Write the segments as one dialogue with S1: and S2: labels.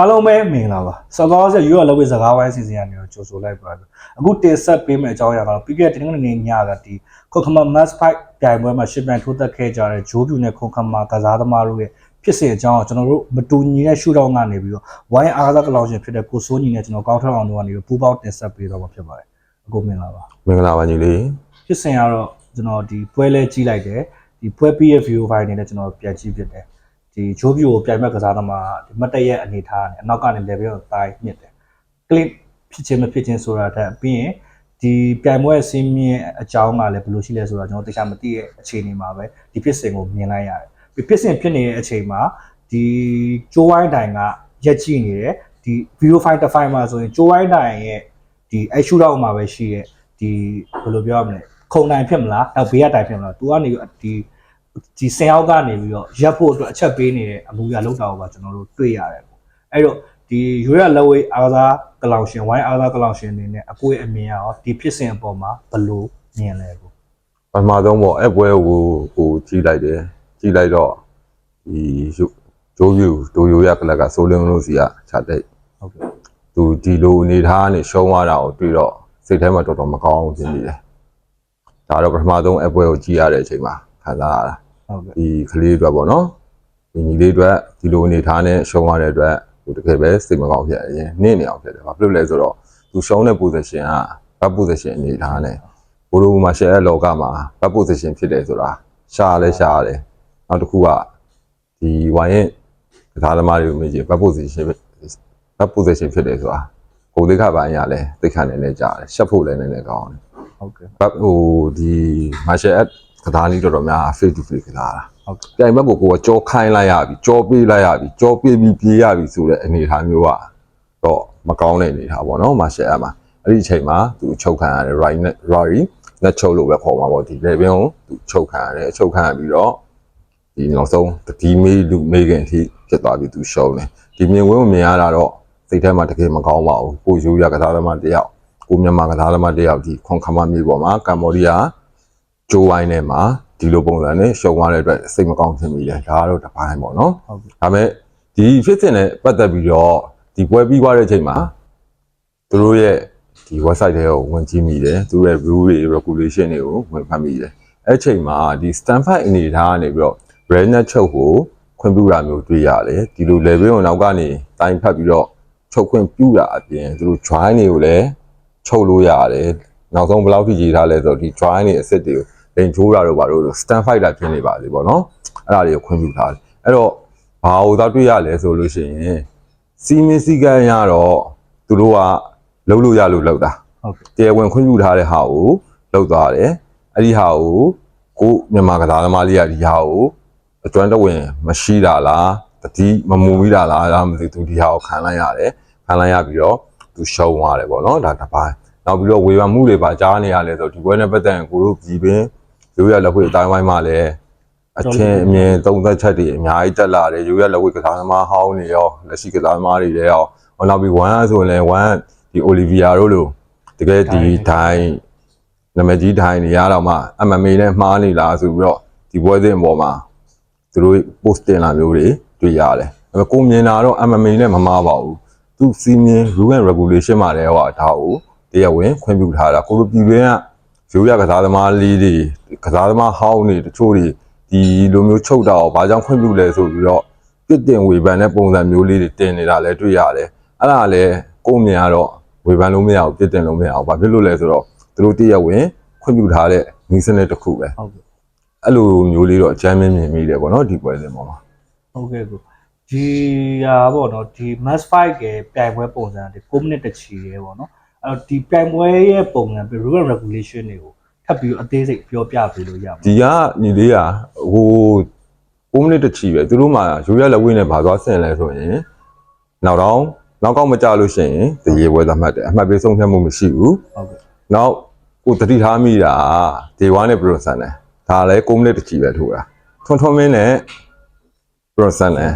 S1: အားလုံးပဲမင်္ဂလာပါစောကောဆက်ရွေးရလောက်ဝေးစကားဝိုင်းစီစဉ်ရနေတော့ကြိုဆိုလိုက်ပါတော့အခုတင်ဆက်ပေးမယ့်အကြောင်းအရာကတော့ပြီးခဲ့တဲ့တင်းငွေညကဒီခုခမ mass fight ပြိုင်ပွဲမှာရှစ်ပြန်ထိုးသက်ခဲ့ကြတဲ့ဂျိုးပြူနဲ့ခုခမကစားသမားတို့ရဲ့ဖြစ်စဉ်အကြောင်းကိုကျွန်တော်တို့မတူညီတဲ့ရှုထောင့်ကနေပြီးတော့ဝိုင်းအားကစားကလောင်ရှင်ဖြစ်တဲ့ကိုစိုးညီနဲ့ကျွန်တော်ကောင်းထောက်အောင်တို့ကနေပြီးပူးပေါင်းတင်ဆက်ပေးတော့မှာဖြစ်ပါတယ်အခုမင်္ဂလာပါ
S2: မင်္ဂလာပါညီလေး
S1: ဖြစ်စဉ်ကတော့ကျွန်တော်ဒီပွဲလဲကြီးလိုက်တယ်ဒီပွဲပြီးရဲ့ view file နေနဲ့ကျွန်တော်ပြန်ကြည့်ဖြစ်တယ် ဒီဂျိုးပြူကိုပြိုင်မဲ့ကစားသမားဒီမတ်တရဲ့အနေထားနဲ့အနောက်ကနေ level ကိုတိုင်းမြင့်တယ် clip ဖြစ်ခြင်းမဖြစ်ခြင်းဆိုတာတက်ပြီးရင်ဒီပြိုင်ပွဲဆင်းမြင့်အကြောင်းကလည်းဘယ်လိုရှိလဲဆိုတာကျွန်တော်တရားမသိတဲ့အခြေအနေမှာပဲဒီဖြစ်စဉ်ကိုမြင်လိုက်ရတယ်ပြီးဖြစ်စဉ်ဖြစ်နေတဲ့အချိန်မှာဒီကျိုးဝိုင်းတိုင်ကရက်ကြည့်နေတယ်ဒီ video file တစ် file မှာဆိုရင်ကျိုးဝိုင်းတိုင်ရဲ့ဒီအရှူတော့မှာပဲရှိရဲ့ဒီဘယ်လိုပြောရမလဲခုံတိုင်ဖြစ်မလားနောက်ဘေးကတိုင်ဖြစ်မလား तू ကနေဒီ ဒီဆင်အောက်ကနေပြီးတော့ရက်ဖို့အတွက်အချက်ပေးနေတဲ့အမူအရာလောက်တာကိုပါကျွန်တော်တို့တွေ့ရတယ်ပေါ့အဲ့တော့ဒီရွေးရလက်ဝေးအားသာကလောင်ရှင်ဝိုင်းအားသာကလောင်ရှင်အနေနဲ့အကွေးအမြင်ရောဒီဖြစ်စဉ်အပေါ်မှာဘယ်လိုမြင်လဲကို
S2: ပထမဆုံးပေါ့အဲ့ပွဲကိုဟိုကြီးလိုက်တယ်ကြီးလိုက်တော့ဒီဂျိုးယူဒိုယိုရကလပ်ကစိုးလင်းလို့စီကခြာတဲ့
S1: ဟုတ်ကဲ့
S2: သူဒီလိုအနေထားနဲ့ရှုံးသွားတာကိုတွေ့တော့စိတ်ထဲမှာတော်တော်မကောင်းဘူးဖြစ်နေတယ်ဒါတော့ပထမဆုံးအဲ့ပွဲကိုကြီးရတဲ့အချိန်မှာခံစားရတာ
S1: ဟုတ်ကဲ့
S2: ဒီကလေးအတွက်ပေါ့နော်ဒီညီလေးအတွက်ဒီလိုအနေထားနဲ့ရှုံးသွားတဲ့အတွက်ဟိုတကယ်ပဲစိတ်မကောင်းဖြစ်ရင်နင့်နေအောင်ဖြစ်တယ်ဘာဖြစ်လို့လဲဆိုတော့သူရှုံးတဲ့ position က back position အနေထားနဲ့ဘိုးလိုမှာ share လောကမှာ back position ဖြစ်တယ်ဆိုတာရှားလဲရှားတယ်နောက်တစ်ခုကဒီဝိုင်းရဲ့ကစားသမားတွေကိုမြင်ကြည့် back position back position ဖြစ်တယ်ဆိုတာကိုယ်လေးခပိုင်းရလဲသိခါနေနေကြတယ်ရှက်ဖို့လည်းနည်းနည်းကောင်းတယ်
S1: ဟုတ်ကဲ့
S2: ဘတ်ဟိုဒီ martial art ကစားနည်းတော်တော်များ face to face ကစားတာ
S1: ဟုတ်ကဲ့
S2: ပြိုင်ဘက်ကိုကိုကကြောခိုင်းလိုက်ရပြီကြောပေးလိုက်ရပြီကြောပေးပြီးပြေးရပြီဆိုတဲ့အနေအထားမျိုးကတော့မကောင်းတဲ့အနေအထားပေါ့နော် martial art မှာအဲ့ဒီအချိန်မှာသူချုပ်ခံရတယ် right နဲ့ right နဲ့ချုပ်လို့ပဲခေါ်မှာပေါ့ဒီ level ကိုသူချုပ်ခံရတယ်ချုပ်ခံရပြီးတော့ဒီနောက်ဆုံးတတိမေးလူမေးခင်အထိဖြစ်သွားပြီသူရှုံးတယ်ဒီမြင်ကွင်းကိုမြင်ရတာတော့စိတ်ထဲမှာတကယ်မကောင်းပါဘူးကိုယူရကစားသမားတစ်ယောက်ကိုမြန်မာကစားသမားတစ်ယောက်ဒီခွန်ခမမြေပေါ်မှာကမ္ဘောဒီးယား ဂျိုးဝိုင်းထဲမှာဒီလိုပုံစံနဲ့ရှုံသွားတဲ့အတွက်စိတ်မကောင်းဖြစ်မိတယ်ဒါကတော့တစ်ပိုင်းပေါ့နော်
S1: ဟုတ်ကဲ့
S2: ဒါပေမဲ့ဒီဖြစ်စဉ်နဲ့ပတ်သက်ပြီးတော့ဒီပွဲပြီးသွားတဲ့အချိန်မှာသူတို့ရဲ့ဒီ website တွေကိုဝင်ကြည့်မိတယ်သူတို့ရဲ့ rule တွေ regulation တွေကိုဝင်ဖတ်မိတယ်အဲ့အချိန်မှာဒီ Stanford အနေထားကနေပြီးတော့ brand ချုပ်ကိုခွင့်ပြုတာမျိုးတွေ့ရတယ်ဒီလို level ကိုနောက်ကနေတိုင်းဖတ်ပြီးတော့ချုပ်ခွင့်ပြုတာအပြင်သူတို့ join တွေကိုလည်းချုပ်လို့ရတယ်နောက်ဆုံးဘယ်လောက်ထိရေးထားလဲဆိုတော့ဒီ join တွေအစ်စ်တွေကို လိန်ချိုးတာတို့ဘာလို့ stand fighter ဖြစ်နေပါလေပေါ့နော်အဲ့ဒါတွေကိုခွင့်ပြုထားတယ်အဲ့တော့ဘာလို့သာတွေ့ရလဲဆိုလို့ရှိရင်စီမင်းစည်းကမ်းရတော့သူတို့ကလုံးလို့ရလို့လောက်တာ
S1: ဟုတ်ကဲ့
S2: တရားဝင်ခွင့်ပြုထားတဲ့ဟာကိုလောက်သွားတယ်အဲ့ဒီဟာကိုကိုမြန်မာကစားသမားလေးကဒီဟာကိုအကျွမ်းတဝင်မရှိတာလားတတိမမူမိတာလားဒါမှမသိသူဒီဟာကိုခံလိုက်ရတယ်ခံလိုက်ရပြီးတော့သူရှုံးသွားတယ်ပေါ့နော်ဒါတစ်ပိုင်းနောက်ပြီးတော့ဝေဖန်မှုတွေပါကြားနေရလဲဆိုဒီဘွဲနဲ့ပတ်သက်ရင်ကိုတို့ပြည်ပင် ရိုးရလက်ခွေအတိုင်းဝိုင်းမှာလည်းအချင်းအမြင်သုံးသက်ချက်တွေအများကြီးတက်လာတယ်ရိုးရလက်ခွေကစားသမားဟောင်းတွေရောလက်ရှိကစားသမားတွေလည်းရောဟောနောက်ပြီး1ဆိုရင်လည်း1ဒီအိုလီဗီယာတို့လိုတကယ်ဒီဒိုင်းနမကြီးဒိုင်းနေရတော့မှ MMA နဲ့မှားနေလားဆိုပြီးတော့ဒီပွဲစဉ်အပေါ်မှာသူတို့ post တင်လာမျိုးတွေတွေ့ရတယ်။အဲကိုမြင်တာတော့ MMA နဲ့မမှားပါဘူး။သူစီမင်း rule and regulation မှာလည်းဟောဒါကိုတရားဝင်ခွင့်ပြုထားတာကိုလိုပြည်တွင်းက ရိုးရကစားသမားလေးတွေကစားသမားဟောင်းတွေတချို့တွေဒီလိုမျိုးချုပ်တာကိုဘာကြောင့်ခွင့်ပြုလဲဆိုပြီးတော့ပြစ်တင်ဝေဖန်တဲ့ပုံစံမျိုးလေးတွေတင်နေတာလည်းတွေ့ရတယ်။အဲ့ဒါလည်းကိုမြင်ရတော့ဝေဖန်လို့မရဘူးပြစ်တင်လို့မရဘူးဘာဖြစ်လို့လဲဆိုတော့သူတို့တည့်ရဝင်ခွင့်ပြုထားတဲ့နီးစနစ်တစ်ခုပဲ
S1: ဟုတ်ကဲ့
S2: အဲ့လိုမျိုးလေးတော့အကြမ်းမင်းမြင်မိတယ်ပေါ့နော်ဒီပွဲစဉ်ပေါ်မှာ
S1: ဟုတ်ကဲ့ကိုဒီဟာပေါ့နော်ဒီ mass fight ကပြိုင်ပွဲပုံစံဒီ6 minute တချီရဲပေါ့နော်အဲ့ တော့ဒီပြိုင်ပွဲရဲ့ပုံစံ rule and regulation တွေကိုထပ်ပြီးအသေးစိတ်ပြောပြပေးလို့ရမှာ
S2: ဒီကညီလေးကဟို6မိနစ်တချီပဲသူတို့မှရိုးရလက်ဝဲနဲ့ဗာသွားဆင်လဲဆိုရင်နောက်တော့နောက်ကောက်မကြလို့ရှိရင်တရေပွဲသတ်မှတ်တယ်အမှတ်ပေးဆုံးဖြတ်မှုမရှိဘူး
S1: ဟုတ်ကဲ့
S2: နောက်ကိုတတိထားမိတာဒေဝါနဲ့ပရိုဆန်နဲ့ဒါလည်း6မိနစ်တချီပဲထိုးတာထွန်းထွန်းမင်းနဲ့ပရိုဆန်နဲ့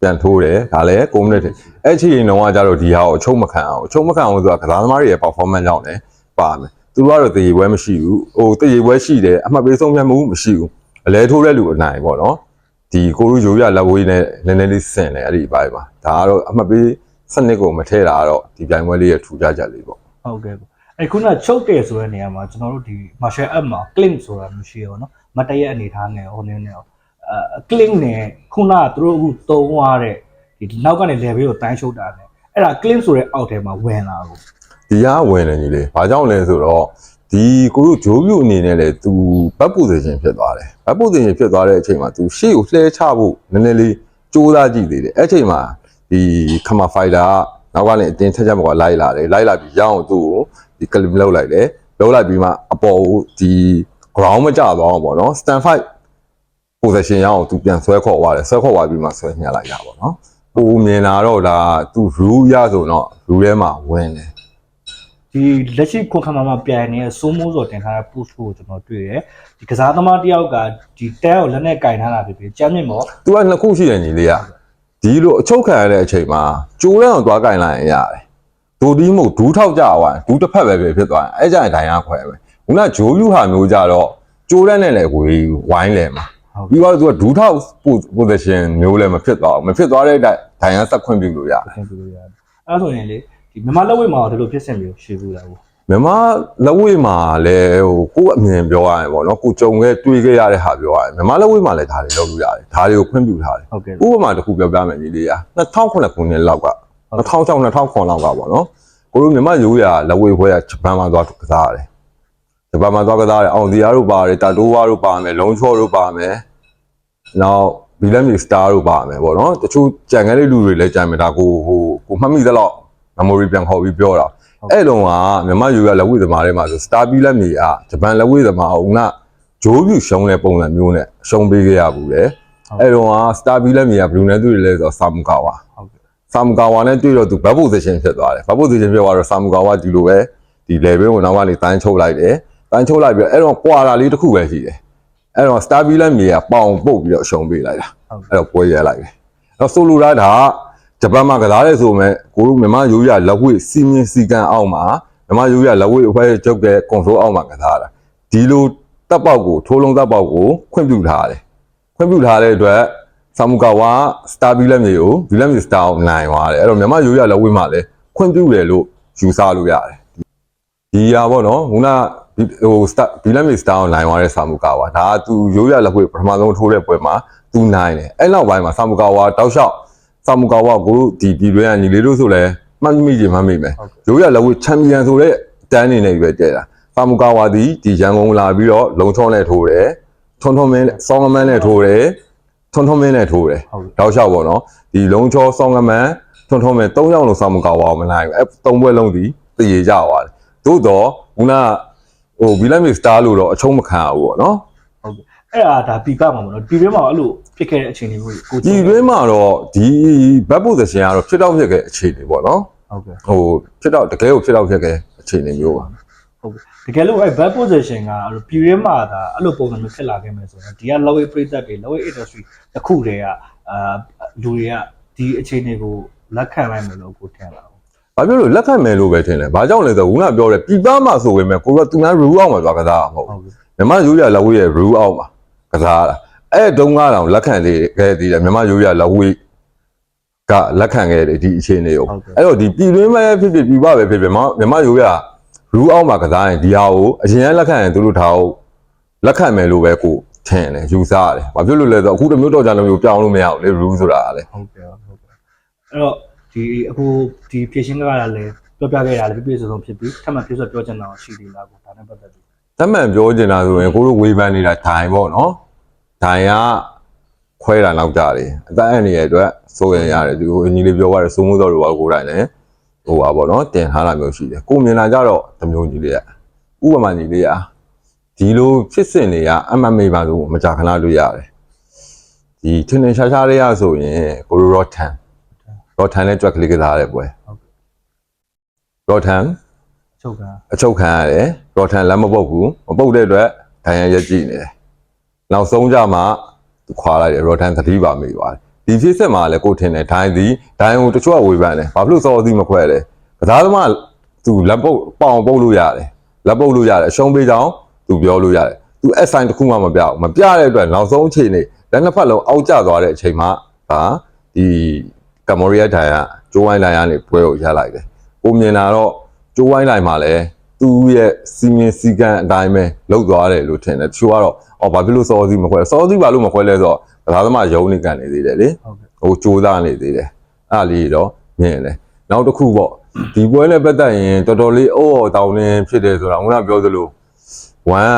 S2: ပြန်ထိုးတယ်ဒါလည်း6မိနစ်တချီအဲ့ချိန်တော့ကကြတော့ဒီဟာကိုအချုပ်မခံအောင်အချုပ်မခံအောင်ဆိုတာကစားသမားတွေရဲ့ performance ကြောင့်လည်းပါမယ်သူတို့ကတော့တရေပွဲမရှိဘူးဟိုတရေပွဲရှိတယ်အမှတ်ပေးဆုံးဖြတ်မှုမရှိဘူးအလဲထိုးတဲ့လူအနိုင်ပေါ့နော်ဒီကိုလူရိုးရလက်ဝေးနဲ့နည်းနည်းလေးဆင်တယ်အဲ့ဒီအပိုင်းပါဒါကတော့အမှတ်ပေးစနစ်ကိုမထဲတာတော့ဒီပြိုင်ပွဲလေးရဲ့ထူးခြားချက်လေးပေါ့
S1: ဟုတ်ကဲ့ကိုအဲ့ခုနချုပ်တယ်ဆိုတဲ့နေရာမှာကျွန်တော်တို့ဒီ martial art မှာ clean ဆိုတာမျိုးရှိရပါတော့မတ်တရက်အနေထားနဲ့ဟိုနည်းန ည်းအဲ clean နဲ့ခုနကသူတို့အခုတုံးသွားတဲ့ဒီနောက်ကနေ level ကိုတိုင်းချုပ်တာနဲ့အဲ့ဒါ clean ဆိုတဲ့အောက်ထဲမှာဝင်လာကို
S2: ဒီကဝင်နေကြီးလေဘာကြောင့်လဲဆိုတော့ဒီကိုတို့ဂျိုးပြူအနေနဲ့လေသူဘတ်ပူစေခြင်းဖြစ်သွားတယ်ဘတ်ပူစေခြင်းဖြစ်သွားတဲ့အချိန်မှာသူရှေ့ကိုလှဲချဖို့နည်းနည်းလေးကြိုးစားကြည့်သေးတယ်အဲ့ချိန်မှာဒီခမဖိုင်တာကနောက်ကနေအတင်းထက်ချက်ဘောကလိုက်လာတယ်လိုက်လာပြီးရောင်းသူ့ကိုဒီကလစ်လောက်လိုက်တယ်လောက်လိုက်ပြီးမှအပေါ်ကိုဒီ ground မကျသွားအောင်ပေါ့နော် stand fight position ရအောင်သူပြန်ဆွဲခေါ်သွားတယ်ဆွဲခေါ်သွားပြီးမှဆွဲညှက်လိုက်တာပေါ့နော်ပုံမြင်လာတော့ဒါသူ rule ရဆိုတော့ rule ထဲမှာဝင်တယ်
S1: ဒီလက်ရှိခွန်ခမမပြန်နေတဲ့စိုးမိုးစော်တင်ထားတဲ့ post ကိုကျွန်တော်တွေ့တယ်ဒီကစားသမားတစ်ယောက်ကဒီတဲကိုလက်နဲ့ကင်ထားတာဖြစ်ဖြစ်ကြမ်းမြင့်မော်
S2: သူကနှစ်ခုရှိတယ်ညီလေးကဒီလိုအချုပ်ခံရတဲ့အချိန်မှာကျိုးလန်းအောင်သွားကင်လိုက်ရင်ရတယ်ဒိုဒီမို့ဒူးထောက်ကြသွားရင်ဒူးတစ်ဖက်ပဲပဲဖြစ်သွားရင်အဲ့ကြရင်ဒိုင်ရခွဲပဲခုနဂျိုးယူဟာမျိုးကြတော့ကျိုးလန်းနဲ့လည်းကိုဝိုင်းလဲမှာ
S1: ဟုတ်
S2: ပြီးတော့သူကဒူးထောက် position မျိုးလည်းမဖြစ်သွားဘူးမဖြစ်သွားတဲ့ဒိုင်ဒိုင်ရဆက်ခွင့်ပြုလို့ရတယ်
S1: ခင်ပြလို့ရတယ်အဲ့ဒါဆိုရင်လေဒီမြန်မာလက်ဝဲမှာဒီလိုဖြစ်စဉ်မျိုးရှိဘူးလားဘူး
S2: မြန်မာလက်ဝဲမှာလည်းဟိုကိုယ့်အမြင်ပြောရရင်ပေါ့နော်ကိုကြုံခဲ့တွေးခဲ့ရတဲ့ဟာပြောရရင်မြန်မာလက်ဝဲမှာလည်းဒါတွေလုပ်လို့ရတယ်ဒါတွေကိုခွင့်ပြုထားတယ်
S1: ဟုတ်ကဲ့
S2: ဥပမာတစ်ခုပြောပြမယ်ညီလေးอ่ะ2009ခုနှစ်လောက်က2006 2009လောက်ကပေါ့နော်ကိုတို့မြန်မာရိုးရာလက်ဝဲဖွဲကဂျပန်မှာသွားကစားရတယ် ဂျပန်မှာသွားကစားရတယ်အောင်စီယာတို့ပါတယ်တာတိုးဝါတို့ပါမယ်လုံချောတို့ပါမယ်နောက်ဘီလက်မီစတာတို့ပါမယ်ပေါ့နော်တချို့ကြံခဲလေးလူတွေလည်းကြံမယ်ဒါကိုဟိုကိုမှတ်မိသလောက် memory ပြန်ခေါ်ပြီးပြောတာအဲ့လုံးကမြန်မာရိုးရာလက်ဝဲသမားတွေမှာဆို star ဘီလက်မီอ่ะဂျပန်လက်ဝဲသမားအောင်ကဂျိုးပြူရှုံးတဲ့ပုံစံမျိုးနဲ့ရှုံးပေးခဲ့ရဘူးလေအဲ့တော့ကစတာဘီလက်မီကဘလူးနဲ့တွေ့လဲဆိုတော့ဆာမူကာဝါ
S1: ဟုတ်ကဲ့
S2: ဆာမူကာဝါနဲ့တွေ့တော့သူဘတ်ပိုဇီရှင်ဖြစ်သွားတယ်ဘတ်ပိုဇီရှင်ဖြစ်သွားတော့ဆာမူကာဝါဒီလိုပဲဒီ level ကိုနောက်ကနေတန်းချုပ်လိုက်တယ် တန်းချုပ်လိုက်ပြီးတော့အဲ့တော့ကွာတာလေးတစ်ခုပဲရှိတယ်အဲ့တော့စတာဘီလက်မီကပေါင်ပုတ်ပြီးတော့ရှုံပေးလိုက်တာအဲ့တော့ပွဲရဲလိုက်တယ်အဲ့တော့ဆိုလိုတာဒါကဂျပန်မှာကစားရဲဆိုမဲ့ကိုတို့မြန်မာရိုးရလက်ဝဲစီမင်းစီကန်အောက်မှာမြန်မာရိုးရလက်ဝဲအဖွဲကျုပ်တဲ့ကွန်ထရိုးအောက်မှာကစားတာဒီလိုတပ်ပေါက်ကိုထိုးလုံးတပ်ပေါက်ကိုခွင့်ပြုထားတယ်ခွင့်ပြုထားတဲ့အတွက်ဆာမူကာဝါစတာဘီလက်မြေကိုဘီလက်မြေစတာကိုနိုင်သွားတယ်အဲ့တော့မြန်မာရိုးရလက်ဝဲမှာလည်းခွင့်ပြုတယ်လို့ယူဆလို့ရတယ်ဒီဟာပေါ့နော်ခုနဒီ ဟိုစတာဘီလက်မြေစတာကိုနိုင်သွားတဲ့ဆာမူကာဝါဒါကသူရိုးရလက်ဝဲပထမဆုံးထိုးတဲ့ပွဲမှာသူနိုင်တယ်အဲ့နောက်ပိုင်းမှာဆာမူကာဝါတောက်လျှောက်ဆာမူကာဝါကိုဒီဒီတွဲကညီလေးတို့ဆိုလဲမှတ်မိကြမှတ်မိမယ်ရိုးရလက်ဝဲချန်ပီယံဆိုတဲ့တန်းနေနေပဲတဲ့တာဆာမူကာဝါဒီဒီရန်ကုန်လာပြီးတော့လုံချုံးနဲ့ထိုးတယ်ထွန်းထွန်းမင်းစောင်းမန်းနဲ့ထိုးတယ်ထွန်းထွန်းမင်းနဲ့ထိုးတယ်
S1: ဟုတ်ကဲ့
S2: တောက်လျှောက်ပေါ့နော်ဒီလုံးချောဆောင်းကမန်ထွန်းထွန်းမင်း၃ယောက်လုံးဆောင်းမကောက်ပါဘူးမနိုင်ဘူးအဲ၃ပွဲလုံးဒီတည်ရကြသွားတယ်သို့တော့ခုနက ဟိုဘီလက်မီစတာလို့တော့အချုံးမခံဘူးပေါ့နော်
S1: ဟုတ်ကဲ့အဲ့ဒါဒါပီပတ်မှာပေါ့နော်ဒီထဲမှာအဲ့လိုဖြစ်ခဲ့တဲ့အခြေအနေမျိုးကို
S2: ဒီတွင်းမှာတော့ဒီဘတ်ပိုဇရှင်ကတော့ဖြစ်တော့ဖြစ်ခဲ့အခြေအနေပေါ့နော်
S1: ဟုတ်ကဲ့
S2: ဟိုဖြစ်တော့တကယ်ကိုဖြစ်တော့ဖြစ်ခဲ့အခြေအနေမျိုးပါ
S1: ဟုတ်ကဲ့တကယ်လို့အဲ့ back position ကအဲ့လိုပြည်ရဲမှာဒါအဲ့လိုပုံစံမျိုးဖြစ်လာခဲ့မယ်ဆိုတော့ဒီက low weight ပြည့်သက်တွေ low weight industry တစ်ခုတည်းကအာလူတွေကဒီအခြေအနေကိုလက်ခံနိုင်မယ်လို့ကိုထင်လာဘူး
S2: ဘာဖြစ်လို့လက်ခံမယ်လို့ပဲထင်တယ်ဘာကြောင့်လဲဆိုတော့ခုနပြောတယ်ပြည်ပမှာဆိုပေမဲ့ကိုကသူများ rule အောက်မှာသွားကစားတာမဟုတ်ဘူး
S1: ဟုတ်ကဲ့
S2: မြန်မာရိုးရလက်ဝဲရဲ့ rule အောက်မှာကစားတာအဲ့တုန်းကတော့လက်ခံသေးခဲ့သေးတယ်မြန်မာရိုးရလက်ဝဲကလက်ခံခဲ့တယ်ဒီအခြေအနေကိုအဲ့တော့ဒီပြည်တွင်းပဲဖြစ်ဖြစ်ပြည်ပပဲဖြစ်ဖြစ်မြန်မာမြန်မာရိုးရ rule အောက်မှာကစားရင်ဒီဟာကိုအရင်ကလက်ခံရင်သူတို့ထားကိုလက်ခံမယ်လို့ပဲကိုထင်တယ်ယူဆရတယ်ဘာဖြစ်လို့လဲဆိုတော့အခုတမျိုးတော့ကြလို့မျိုးပြောင်းလို့မရဘူးလေ rule ဆိုတာကလေ
S1: ဟုတ်ကဲ့ဟုတ်ကဲ့အဲ့တော့ ဒီအခုဒီဖြည့်ရှင်းကရလည်းပြောပြခဲ့ရလဲပြည့်ပြည့်စုံစုံဖြစ်ပြီးထပ်မံပြည့်စုံပြောချင်တာရှိသေးလားကိုဒါနဲ့ပတ်သက်ပြီး
S2: တတ်မှန်ပြောချင်တာဆိုရင်ကိုတို့ဝေဖန်နေတာဒိုင်ပေါ့နော်ဒိုင်ကခွဲတာနောက်ကြတယ်အသက်အန္တရာယ်အတွက်စိုးရင်ရတယ်ဒီကိုအညီလေးပြောရတယ်စိုးမိုးတော်တို့ဘာကိုယ်တိုင်လည်းဟိုပါပေါ့နော်တင်ထားတာမျိုးရှိတယ်ကိုမြင်လာကြတော့တမျိုးကြီးလေးရဥပမာကြီးလေးရဒီလိုဖြစ်စဉ်တွေကအမှတ်မေးပါလို့မကြခဏတွေ့ရတယ်ဒီထင်းထင်းရှားရှားလေးရဆိုရင်ကိုရိုရော့ထန် ရော့ထန်နဲ့ကြွက်ကလေးကစားရတယ်ပွဲရော့ထန်
S1: ချုပ်ကံ
S2: အချုပ်ခံရတယ်ရော်ထန်လက်မပုတ်ဘူးမပုတ်တဲ့အတွက်ဒဏ်ရာရက်ကြည့်နေတယ်နောက်ဆုံးကြမှာသူခွာလိုက်တယ်ရော်ထန်သတိပါမိသွားတယ်ဒီဖြစ်ဆက်မှာလည်းကိုထင်တယ်ဒိုင်းသည်ဒိုင်းကိုတချို့ကဝေဖန်တယ်ဘာဖြစ်လို့စောသီးမခွဲလဲကစားသမားသူလက်ပုတ်ပေါင်ပုတ်လို့ရတယ်လက်ပုတ်လို့ရတယ်အရှုံးပေးကြောင်းသူပြောလို့ရတယ်သူအဆိုင်တစ်ခုမှမပြဘူးမပြတဲ့အတွက်နောက်ဆုံးအချိန်နေလက်နှစ်ဖက်လုံးအောက်ကျသွားတဲ့အချိန်မှာဒါဒီ ကမော်ရီယာဒိုင်ကဂျိုးဝိုင်းလိုင်ကနေပွဲကိုရလိုက်တယ်ကိုမြင်လာတော့ဂျိုးဝိုင်းလိုင်မှာလည်းသူ့ရဲ့စီမင်းစီကံအတိုင်းပဲလှုပ်သွားတယ်လို့ထင်တယ်တချို့ကတော့အော်ဘာဖြစ်လို့စောစီမခွဲစောစီဘာလို့မခွဲလဲဆိုတော့ကစားသမားယုံနေကန်နေသေးတယ်လေ
S1: ဟုတ်ကဲ့
S2: ဟိုကြိုးစားနေသေးတယ်အဲ့ဒါလေးတော့မြင်တယ်နောက်တစ်ခုပေါ့ဒီပွဲနဲ့ပတ်သက်ရင်တော်တော်လေးအော်အော်တောင်းနေဖြစ်တယ်ဆိုတာခုနပြောသလိုဝမ်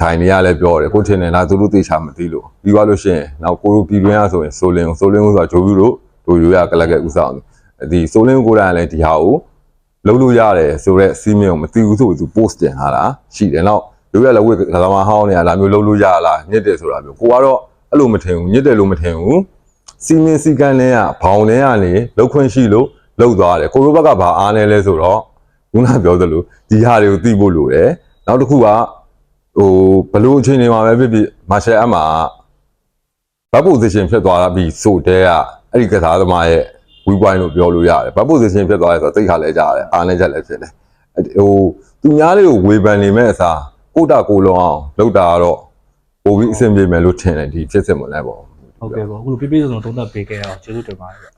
S2: ထိုင်နေရလဲပြောတယ်ကိုထင်တယ်လားသူတို့သိချာမသိလို့ပြီးသွားလို့ရှိရင်နောက်ကိုတို့ပြည်တွင်းရဆိုရင်ဆိုလင်းကိုဆိုလင်းကိုဆိုတာဂျိုးဘူးတို့ တို့ရိုးရကလက်ကဥဆောင်တယ်ဒီဆိုလင်းကိုယ်တိုင်လည်းဒီဟာကိုလုံးလို့ရတယ်ဆိုတော့စီးမင်းကိုမသိဘူးဆိုသူ post တင်ထားတာရှိတယ်နောက်ရိုးရလည်းဝိကစားမဟောင်းနေရလားမျိုးလုံးလို့ရလားညစ်တယ်ဆိုတာမျိုးကိုကတော့အဲ့လိုမထင်ဘူးညစ်တယ်လို့မထင်ဘူးစီးမင်းစီကန်းလဲကဘောင်လဲကနေလောက်ခွင့်ရှိလို့လောက်သွားတယ်ကိုရိုဘက်ကဘာအားနေလဲဆိုတော့ခုနပြောသလိုဒီဟာတွေကိုသိဖို့လိုတယ်နောက်တစ်ခုကဟိုဘလို့အချိန်တွေမှာပဲဖြစ်ဖြစ်မာရှယ်အမ်မှာဘတ် position ဖြစ်သွားတာပြီးဆိုတဲက အဲ့ဒီကစားသမားရဲ့ we point လို့ပြောလို့ရတယ်ဘတ် position ဖြစ်သွားတယ်ဆိုတော့သိခါလဲကြရတယ်အားနေချက်လည်းဖြစ်တယ်အဲ့ဟိုသူများလေးကိုဝေဖန်နေမဲ့အစားကိုတာကိုလုံးအောင်လောက်တာကတော့ပိုပြီးအဆင်ပြေမယ်လို့ထင်တယ်ဒီဖြစ်စစ်မလဲပေါ့
S1: ဟုတ်ကဲ့ကိုအခုလိုပြည့်ပြည့်စုံစုံသုံးသပ်ပေးခဲ့ရအောင်ကျေးဇူးတင်ပါတယ်ဗျ